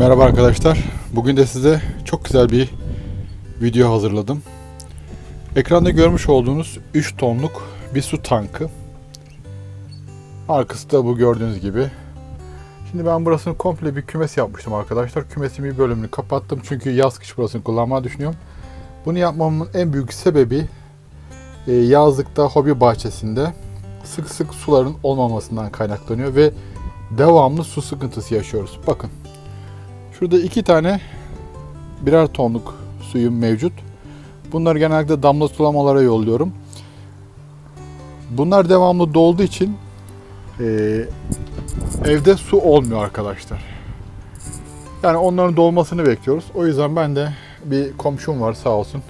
Merhaba arkadaşlar. Bugün de size çok güzel bir video hazırladım. Ekranda görmüş olduğunuz 3 tonluk bir su tankı. Arkası da bu gördüğünüz gibi. Şimdi ben burasını komple bir kümes yapmıştım arkadaşlar. Kümesin bir bölümünü kapattım çünkü yaz kış burasını kullanmayı düşünüyorum. Bunu yapmamın en büyük sebebi e, yazlıkta hobi bahçesinde sık sık suların olmamasından kaynaklanıyor ve devamlı su sıkıntısı yaşıyoruz. Bakın Şurada iki tane birer tonluk suyum mevcut. Bunları genellikle damla sulamalara yolluyorum. Bunlar devamlı dolduğu için eee, evde su olmuyor arkadaşlar. Yani onların dolmasını bekliyoruz. O yüzden ben de bir komşum var sağ olsun.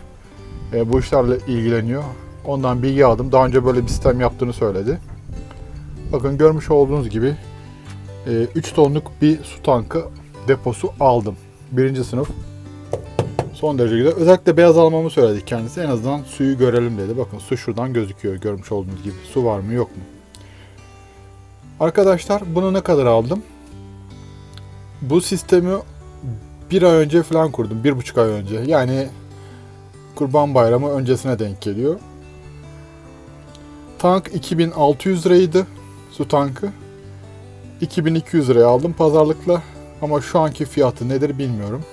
Eee, bu işlerle ilgileniyor. Ondan bilgi aldım. Daha önce böyle bir sistem yaptığını söyledi. Bakın görmüş olduğunuz gibi 3 tonluk bir su tankı deposu aldım. Birinci sınıf. Son derece güzel. Özellikle beyaz almamı söyledi kendisi. En azından suyu görelim dedi. Bakın su şuradan gözüküyor görmüş olduğunuz gibi. Su var mı yok mu? Arkadaşlar bunu ne kadar aldım? Bu sistemi bir ay önce falan kurdum. Bir buçuk ay önce. Yani Kurban Bayramı öncesine denk geliyor. Tank 2600 liraydı. Su tankı. 2200 liraya aldım pazarlıkla. Ama şu anki fiyatı nedir bilmiyorum.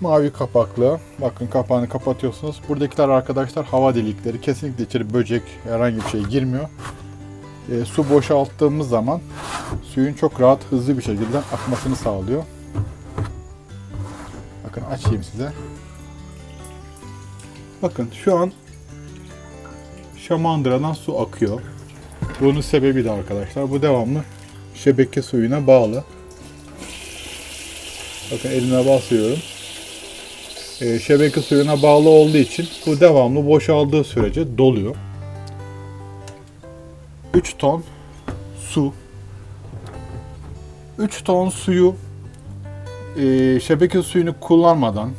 Mavi kapaklı. Bakın kapağını kapatıyorsunuz. Buradakiler arkadaşlar hava delikleri. Kesinlikle içeri böcek herhangi bir şey girmiyor. E, su boşalttığımız zaman suyun çok rahat hızlı bir şekilde akmasını sağlıyor. Bakın açayım size. Bakın şu an şamandıradan su akıyor. Bunun sebebi de arkadaşlar bu devamlı şebeke suyuna bağlı. Bakın elime basıyorum. Ee, şebeke suyuna bağlı olduğu için bu devamlı boşaldığı sürece doluyor. 3 ton su. 3 ton suyu e, şebeke suyunu kullanmadan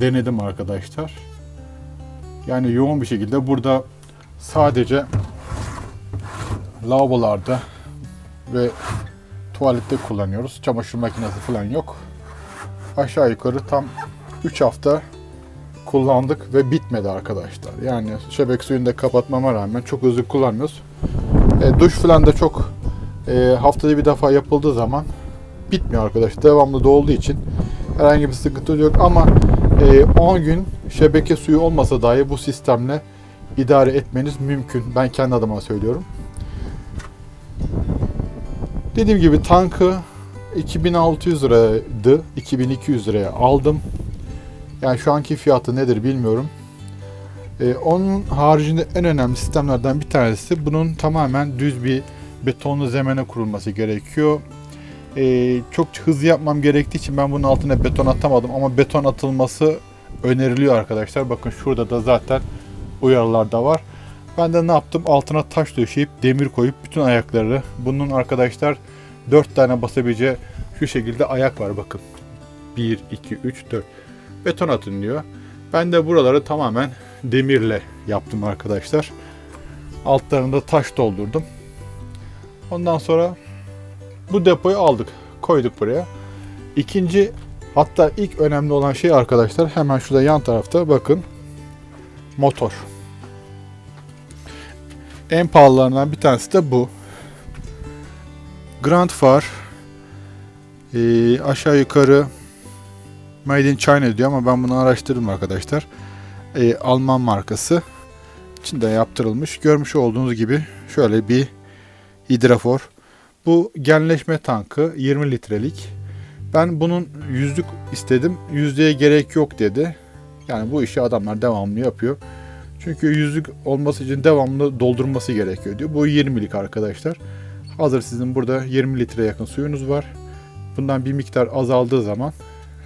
denedim arkadaşlar. Yani yoğun bir şekilde burada sadece lavabolarda ve tuvalette kullanıyoruz. Çamaşır makinesi falan yok aşağı yukarı tam 3 hafta kullandık ve bitmedi arkadaşlar. Yani şebek suyunu da kapatmama rağmen çok hızlı kullanmıyoruz. E, duş falan da çok e, haftada bir defa yapıldığı zaman bitmiyor arkadaşlar. Devamlı dolduğu için herhangi bir sıkıntı yok ama e, 10 gün şebeke suyu olmasa dahi bu sistemle idare etmeniz mümkün. Ben kendi adıma söylüyorum. Dediğim gibi tankı 2600 liraydı. 2200 liraya aldım. Yani şu anki fiyatı nedir bilmiyorum. Ee, onun haricinde en önemli sistemlerden bir tanesi bunun tamamen düz bir betonlu zemene kurulması gerekiyor. Ee, çok hızlı yapmam gerektiği için ben bunun altına beton atamadım ama beton atılması öneriliyor arkadaşlar. Bakın şurada da zaten uyarılar da var. Ben de ne yaptım? Altına taş döşeyip demir koyup bütün ayakları bunun arkadaşlar 4 tane basabileceği şu şekilde ayak var bakın. 1, 2, 3, 4. Beton atın diyor. Ben de buraları tamamen demirle yaptım arkadaşlar. Altlarında taş doldurdum. Ondan sonra bu depoyu aldık. Koyduk buraya. İkinci hatta ilk önemli olan şey arkadaşlar hemen şurada yan tarafta bakın. Motor. En pahalılarından bir tanesi de bu. Grand Far e, aşağı yukarı Made in China diyor ama ben bunu araştırdım arkadaşlar. E, Alman markası. İçinde yaptırılmış. Görmüş olduğunuz gibi şöyle bir hidrafor. Bu genleşme tankı 20 litrelik. Ben bunun yüzlük istedim. Yüzlüğe gerek yok dedi. Yani bu işi adamlar devamlı yapıyor. Çünkü yüzlük olması için devamlı doldurması gerekiyor diyor. Bu 20'lik arkadaşlar. Hazır sizin burada 20 litre yakın suyunuz var. Bundan bir miktar azaldığı zaman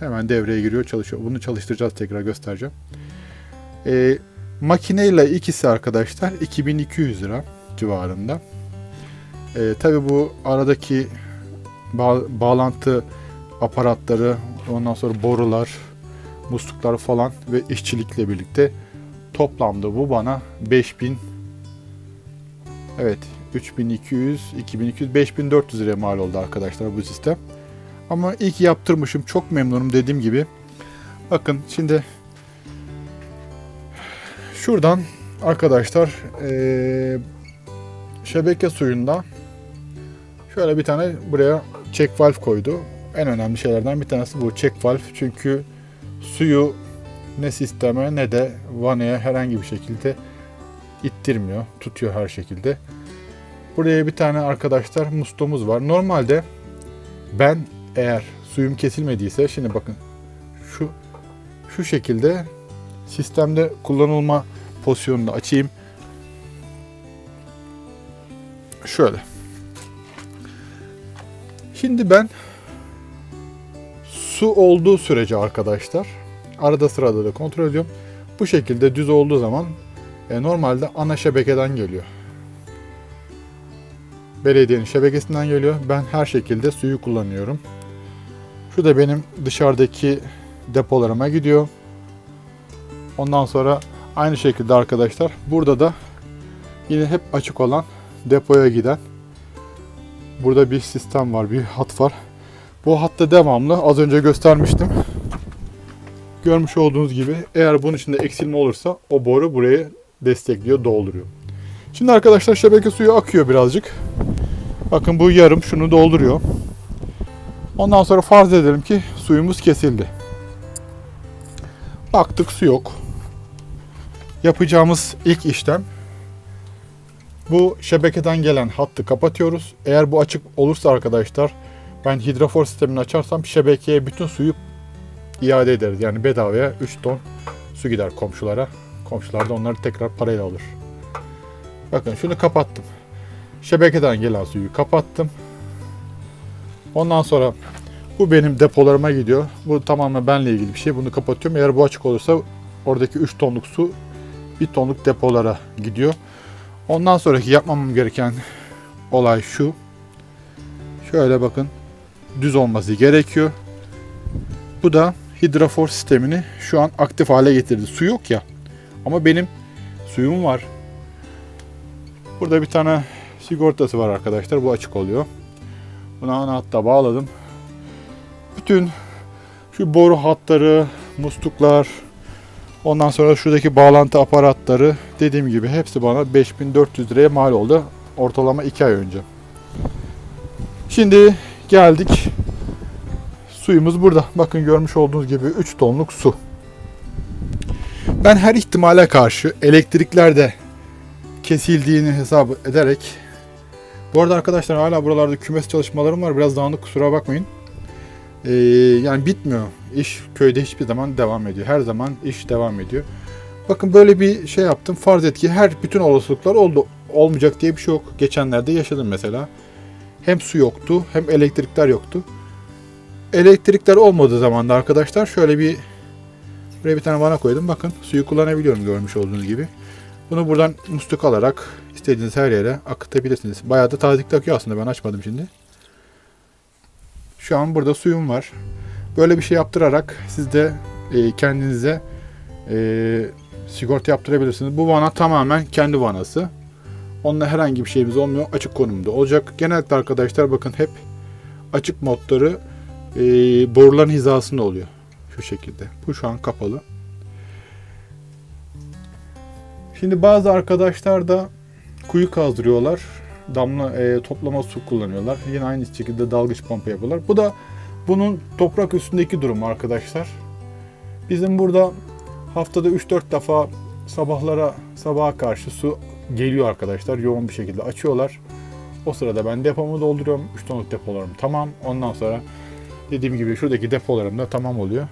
hemen devreye giriyor çalışıyor. Bunu çalıştıracağız tekrar göstereceğim. Ee, makineyle ikisi arkadaşlar 2200 lira civarında. Ee, Tabi bu aradaki ba- bağlantı aparatları ondan sonra borular musluklar falan ve işçilikle birlikte toplamda bu bana 5000 evet 3200, 2200, 5400 liraya mal oldu arkadaşlar bu sistem. Ama ilk yaptırmışım. Çok memnunum dediğim gibi. Bakın şimdi şuradan arkadaşlar eee, şebeke suyunda şöyle bir tane buraya check valve koydu. En önemli şeylerden bir tanesi bu check valve. Çünkü suyu ne sisteme ne de vanaya herhangi bir şekilde ittirmiyor. Tutuyor her şekilde. Buraya bir tane arkadaşlar musluğumuz var. Normalde ben eğer suyum kesilmediyse şimdi bakın şu şu şekilde sistemde kullanılma pozisyonunu açayım. Şöyle. Şimdi ben su olduğu sürece arkadaşlar arada sırada da kontrol ediyorum. Bu şekilde düz olduğu zaman e, normalde ana şebekeden geliyor. Belediyenin şebekesinden geliyor. Ben her şekilde suyu kullanıyorum. Şu da benim dışarıdaki depolarıma gidiyor. Ondan sonra aynı şekilde arkadaşlar burada da yine hep açık olan depoya giden burada bir sistem var, bir hat var. Bu hatta devamlı az önce göstermiştim. Görmüş olduğunuz gibi eğer bunun içinde eksilme olursa o boru buraya destekliyor, dolduruyor. Şimdi arkadaşlar şebeke suyu akıyor birazcık. Bakın bu yarım şunu dolduruyor. Ondan sonra farz edelim ki suyumuz kesildi. Baktık su yok. Yapacağımız ilk işlem bu şebekeden gelen hattı kapatıyoruz. Eğer bu açık olursa arkadaşlar ben hidrofor sistemini açarsam şebekeye bütün suyu iade ederiz. Yani bedavaya 3 ton su gider komşulara. Komşular da onları tekrar parayla alır. Bakın şunu kapattım. Şebekeden gelen suyu kapattım. Ondan sonra bu benim depolarıma gidiyor. Bu tamamen benle ilgili bir şey. Bunu kapatıyorum. Eğer bu açık olursa oradaki 3 tonluk su 1 tonluk depolara gidiyor. Ondan sonraki yapmam gereken olay şu. Şöyle bakın. Düz olması gerekiyor. Bu da hidrofor sistemini şu an aktif hale getirdi. Su yok ya. Ama benim suyum var. Burada bir tane sigortası var arkadaşlar. Bu açık oluyor. Buna ana hatta bağladım. Bütün şu boru hatları, musluklar, ondan sonra şuradaki bağlantı aparatları dediğim gibi hepsi bana 5400 liraya mal oldu. Ortalama 2 ay önce. Şimdi geldik. Suyumuz burada. Bakın görmüş olduğunuz gibi 3 tonluk su. Ben her ihtimale karşı elektriklerde kesildiğini hesap ederek bu arada arkadaşlar hala buralarda kümes çalışmalarım var. Biraz dağınık kusura bakmayın. Ee, yani bitmiyor. İş köyde hiçbir zaman devam ediyor. Her zaman iş devam ediyor. Bakın böyle bir şey yaptım. Farz et ki her bütün olasılıklar oldu. Olmayacak diye bir şey yok. Geçenlerde yaşadım mesela. Hem su yoktu hem elektrikler yoktu. Elektrikler olmadığı zaman da arkadaşlar şöyle bir buraya bir tane vana koydum. Bakın suyu kullanabiliyorum görmüş olduğunuz gibi. Bunu buradan musluk alarak istediğiniz her yere akıtabilirsiniz. Bayağı da tazikli akıyor aslında ben açmadım şimdi. Şu an burada suyum var. Böyle bir şey yaptırarak siz de e, kendinize e, sigorta yaptırabilirsiniz. Bu vana tamamen kendi vanası. Onunla herhangi bir şeyimiz olmuyor. Açık konumda olacak. Genellikle arkadaşlar bakın hep açık modları e, boruların hizasında oluyor. Şu şekilde. Bu şu an kapalı. Şimdi bazı arkadaşlar da kuyu kazdırıyorlar. Damla e, toplama su kullanıyorlar. Yine aynı şekilde dalgıç pompa yapıyorlar. Bu da bunun toprak üstündeki durumu arkadaşlar. Bizim burada haftada 3-4 defa sabahlara sabaha karşı su geliyor arkadaşlar. Yoğun bir şekilde açıyorlar. O sırada ben depomu dolduruyorum. 3 tonluk depolarım tamam. Ondan sonra dediğim gibi şuradaki depolarım da tamam oluyor.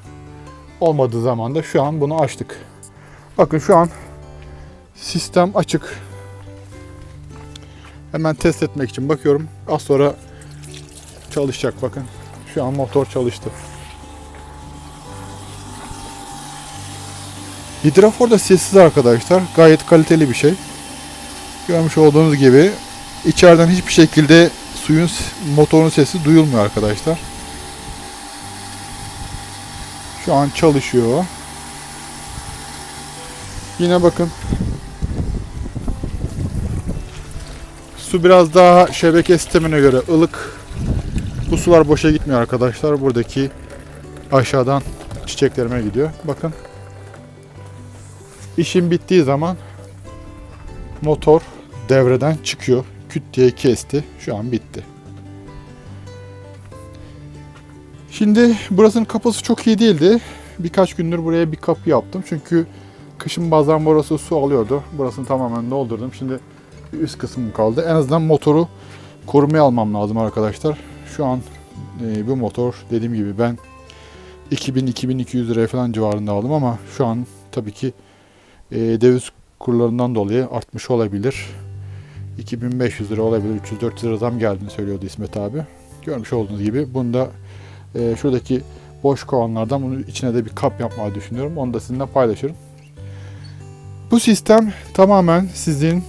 Olmadığı zaman da şu an bunu açtık. Bakın şu an sistem açık. Hemen test etmek için bakıyorum. Az sonra çalışacak bakın. Şu an motor çalıştı. Hidrafor da sessiz arkadaşlar. Gayet kaliteli bir şey. Görmüş olduğunuz gibi içeriden hiçbir şekilde suyun motorun sesi duyulmuyor arkadaşlar. Şu an çalışıyor. Yine bakın. Su biraz daha şebeke sistemine göre ılık. Bu sular boşa gitmiyor arkadaşlar. Buradaki aşağıdan çiçeklerime gidiyor. Bakın. İşim bittiği zaman motor devreden çıkıyor. Küt diye kesti. Şu an bitti. Şimdi burasının kapısı çok iyi değildi. Birkaç gündür buraya bir kapı yaptım. Çünkü kışın bazen burası su alıyordu. Burasını tamamen doldurdum. Şimdi üst kısmım kaldı. En azından motoru korumaya almam lazım arkadaşlar. Şu an e, bu motor dediğim gibi ben 2000-2200 liraya falan civarında aldım ama şu an tabii ki e, döviz kurlarından dolayı artmış olabilir. 2500 lira olabilir. 300-400 lira zam geldiğini söylüyordu İsmet abi. Görmüş olduğunuz gibi bunda e, şuradaki boş kovanlardan bunun içine de bir kap yapmayı düşünüyorum. Onu da sizinle paylaşırım. Bu sistem tamamen sizin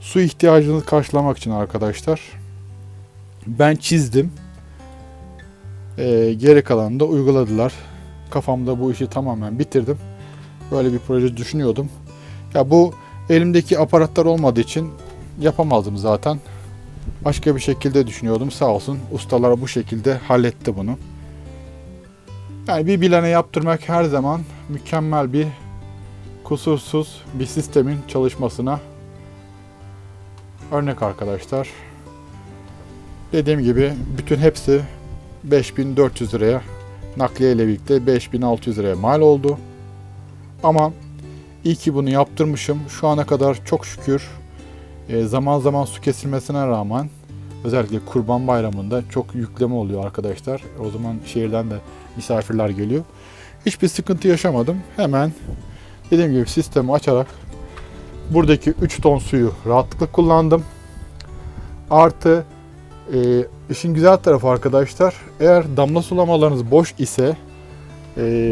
su ihtiyacınızı karşılamak için arkadaşlar. Ben çizdim. Ee, geri kalanını da uyguladılar. Kafamda bu işi tamamen bitirdim. Böyle bir proje düşünüyordum. Ya bu elimdeki aparatlar olmadığı için yapamazdım zaten. Başka bir şekilde düşünüyordum. Sağ olsun ustalar bu şekilde halletti bunu. Yani bir bilene yaptırmak her zaman mükemmel bir kusursuz bir sistemin çalışmasına örnek arkadaşlar. Dediğim gibi bütün hepsi 5400 liraya nakliye ile birlikte 5600 liraya mal oldu. Ama iyi ki bunu yaptırmışım. Şu ana kadar çok şükür e, zaman zaman su kesilmesine rağmen özellikle Kurban Bayramı'nda çok yükleme oluyor arkadaşlar. O zaman şehirden de misafirler geliyor. Hiçbir sıkıntı yaşamadım. Hemen dediğim gibi sistemi açarak buradaki 3 ton suyu rahatlıkla kullandım. Artı e, işin güzel tarafı arkadaşlar eğer damla sulamalarınız boş ise e,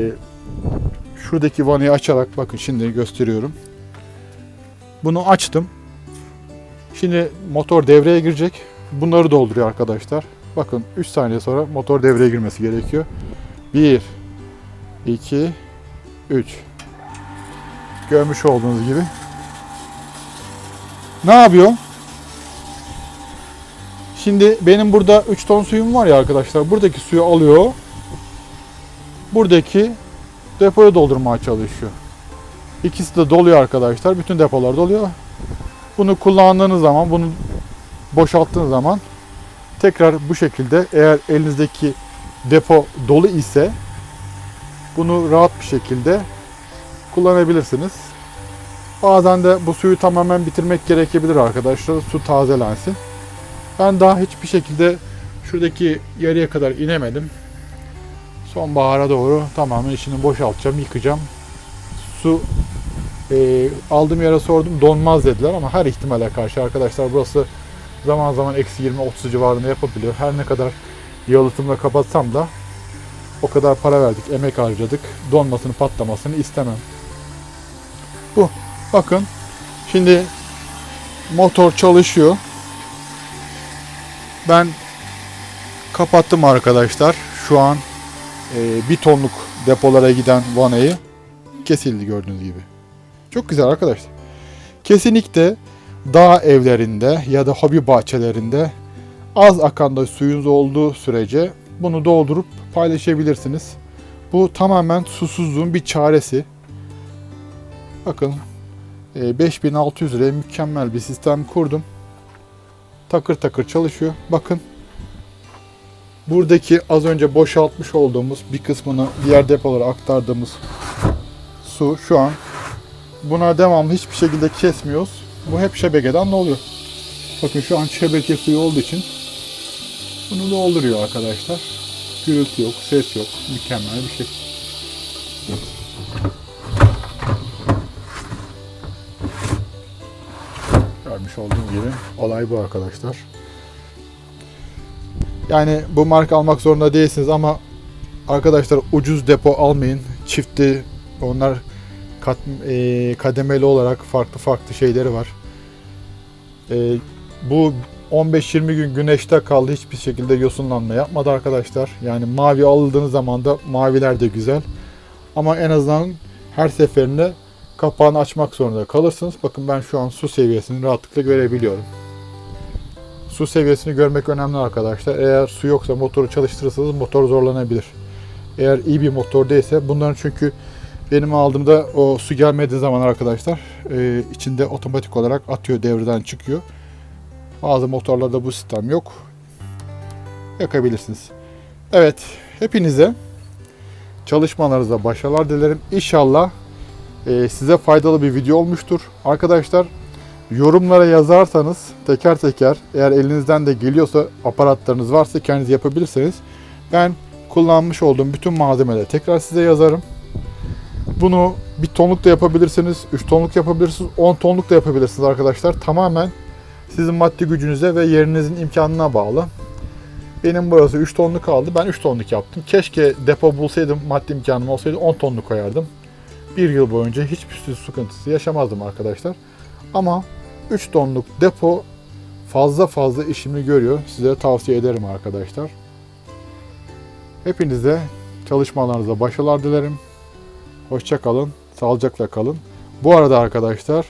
şuradaki vanayı açarak bakın şimdi gösteriyorum. Bunu açtım. Şimdi motor devreye girecek. Bunları dolduruyor arkadaşlar. Bakın 3 saniye sonra motor devreye girmesi gerekiyor. 1 2 3 Görmüş olduğunuz gibi. Ne yapıyor? Şimdi benim burada 3 ton suyum var ya arkadaşlar. Buradaki suyu alıyor. Buradaki depoya doldurmaya çalışıyor. İkisi de doluyor arkadaşlar. Bütün depolar doluyor. Bunu kullandığınız zaman, bunu boşalttığınız zaman tekrar bu şekilde eğer elinizdeki depo dolu ise bunu rahat bir şekilde kullanabilirsiniz. Bazen de bu suyu tamamen bitirmek gerekebilir arkadaşlar. Su tazelensin. Ben daha hiçbir şekilde şuradaki yarıya kadar inemedim. Sonbahara doğru tamamen içini boşaltacağım, yıkacağım. Su e, aldığım yere sordum donmaz dediler ama her ihtimale karşı arkadaşlar burası zaman zaman eksi 20-30 civarında yapabiliyor. Her ne kadar yalıtımla kapatsam da o kadar para verdik, emek harcadık. Donmasını, patlamasını istemem. Bu. Bakın. Şimdi motor çalışıyor. Ben kapattım arkadaşlar. Şu an e, bir tonluk depolara giden vanayı kesildi gördüğünüz gibi. Çok güzel arkadaşlar. Kesinlikle dağ evlerinde ya da hobi bahçelerinde az akan da suyunuz olduğu sürece bunu doldurup paylaşabilirsiniz. Bu tamamen susuzluğun bir çaresi. Bakın 5600 liraya mükemmel bir sistem kurdum. Takır takır çalışıyor. Bakın buradaki az önce boşaltmış olduğumuz bir kısmını diğer depolara aktardığımız su şu an buna devamlı hiçbir şekilde kesmiyoruz. Bu hep şebekeden oluyor. Bakın şu an şebeke suyu olduğu için bunu dolduruyor arkadaşlar. Gürültü yok, ses yok. Mükemmel bir şey. Görmüş olduğunuz gibi olay bu arkadaşlar. Yani bu marka almak zorunda değilsiniz ama arkadaşlar ucuz depo almayın. Çifti onlar kat, e, kademeli olarak farklı farklı şeyleri var. E, bu 15-20 gün güneşte kaldı. Hiçbir şekilde yosunlanma yapmadı arkadaşlar. Yani mavi aldığınız zaman da maviler de güzel. Ama en azından her seferinde kapağını açmak zorunda kalırsınız. Bakın ben şu an su seviyesini rahatlıkla görebiliyorum. Su seviyesini görmek önemli arkadaşlar. Eğer su yoksa motoru çalıştırırsanız motor zorlanabilir. Eğer iyi bir motor değilse bunların çünkü benim aldığımda o su gelmediği zaman arkadaşlar e, içinde otomatik olarak atıyor devreden çıkıyor. Bazı motorlarda bu sistem yok. Yakabilirsiniz. Evet hepinize çalışmalarınızda başarılar dilerim. İnşallah size faydalı bir video olmuştur. Arkadaşlar yorumlara yazarsanız teker teker eğer elinizden de geliyorsa aparatlarınız varsa kendiniz yapabilirsiniz. Ben kullanmış olduğum bütün malzemeleri tekrar size yazarım. Bunu bir tonluk da yapabilirsiniz, 3 tonluk yapabilirsiniz, 10 tonluk da yapabilirsiniz arkadaşlar. Tamamen sizin maddi gücünüze ve yerinizin imkanına bağlı. Benim burası 3 tonluk kaldı. Ben 3 tonluk yaptım. Keşke depo bulsaydım, maddi imkanım olsaydı 10 tonluk koyardım. Bir yıl boyunca hiçbir sıkıntısı yaşamazdım arkadaşlar. Ama 3 tonluk depo fazla fazla işimi görüyor. Size tavsiye ederim arkadaşlar. Hepinize çalışmalarınızda başarılar dilerim. Hoşça kalın, sağlıcakla kalın. Bu arada arkadaşlar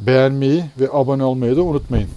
beğenmeyi ve abone olmayı da unutmayın.